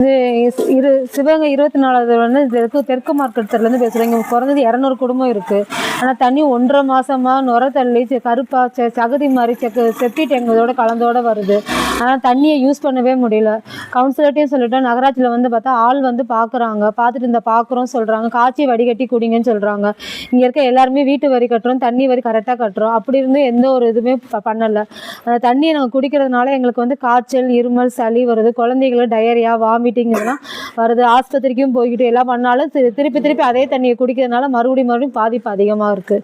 இது இரு சிவகங்கை இருபத்தி நாலாவது வந்து தெற்கு தெற்கு மார்க்கெட் தெருலேருந்து பேசுகிறேன் இங்கே குறைஞ்சது இரநூறு குடும்பம் இருக்குது ஆனால் தண்ணி ஒன்றரை மாதமாக நுர தள்ளி செ- கருப்பா செ சகதி மாதிரி செக்கு செப்டிட் எங்களோட கலந்தோட வருது. ஆனால் தண்ணியை யூஸ் பண்ணவே முடியல. கவுன்சிலர்ட்டையும் சொல்லிட்டோம். நகராட்சியில் வந்து பார்த்தா ஆள் வந்து பார்க்குறாங்க பார்த்துட்டு இந்த பார்க்குறோம் சொல்கிறாங்க காய்ச்சி வடிகட்டி குடிங்கன்னு சொல்கிறாங்க இங்கே இருக்க எல்லாருமே வீட்டு வரி கட்டுறோம் தண்ணி வரி கரெக்டாக கட்டுறோம். அப்படி இருந்து எந்த ஒரு இதுவுமே ப- அந்த தண்ணியை நாங்கள் குடிக்கிறதுனால எங்களுக்கு வந்து காய்ச்சல் இருமல் சளி வருது. குழந்தைங்களுக்கு டயரியா வாமிட்டிங் இதெல்லாம் வருது. ஆஸ்பத்திரிக்கும் போய்கிட்டு எல்லாம் பண்ணாலும் திரு- திருப்பி திருப்பி அதே தண்ணியை குடிக்கிறதுனால மறுபடியும் மறுபடியும் பாதிப்பு அதிகமாக இருக்குது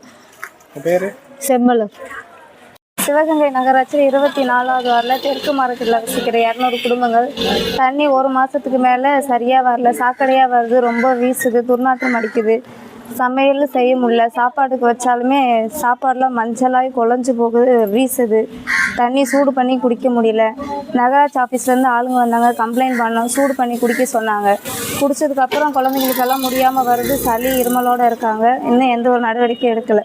பேர்? செம்மலர். சிவகங்கை நகராட்சியில் இருபத்தி நாலாவது வாரில் தெற்கு மாவட்டத்தில் வசிக்கிற இரநூறு குடும்பங்கள் தண்ணி ஒரு மாதத்துக்கு மேலே சரியாக வரல. சாக்கடையாக வருது. ரொம்ப வீசுது. துர்நாற்றம் அடிக்குது. சமையல் செய்ய முடியல. சாப்பாட்டுக்கு வச்சாலுமே சாப்பாடெலாம் மஞ்சளாகி குழஞ்சு போகுது வீசுது. தண்ணி சூடு பண்ணி குடிக்க முடியல. நகராட்சி ஆஃபீஸ்லேருந்து ஆளுங்க வந்தாங்க கம்ப்ளைண்ட் பண்ணோம் சூடு பண்ணி குடிக்க சொன்னாங்க. குடிச்சதுக்கப்புறம் குழந்தைங்களுக்கெல்லாம் முடியாமல் வருது சளி இருமலோடு இருக்காங்க. இன்னும் எந்த ஒரு நடவடிக்கையும் எடுக்கலை.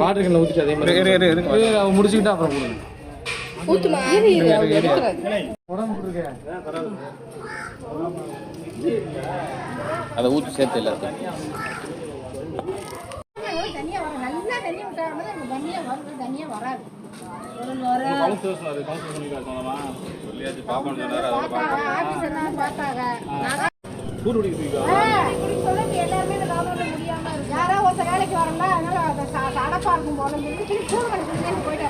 வாட்டர் கண்ணில் ஊற்றிட்டு அதே மாதிரி இரு, இரு, இரு. இரு, அவன் முடிச்சுக்கிட்டா அப்புறம் கொடுங்க. அதை ஊற்றி சேர்த்து எல்லாத்தையும். எல்லாருமே இந்த லாக்டவுன்ல முடியாம இருக்கு யாரோ ஒருத்தர் வேலைக்கு வரல அதனால அடப்பா இருக்கும் போல சொல்லி திருப்பி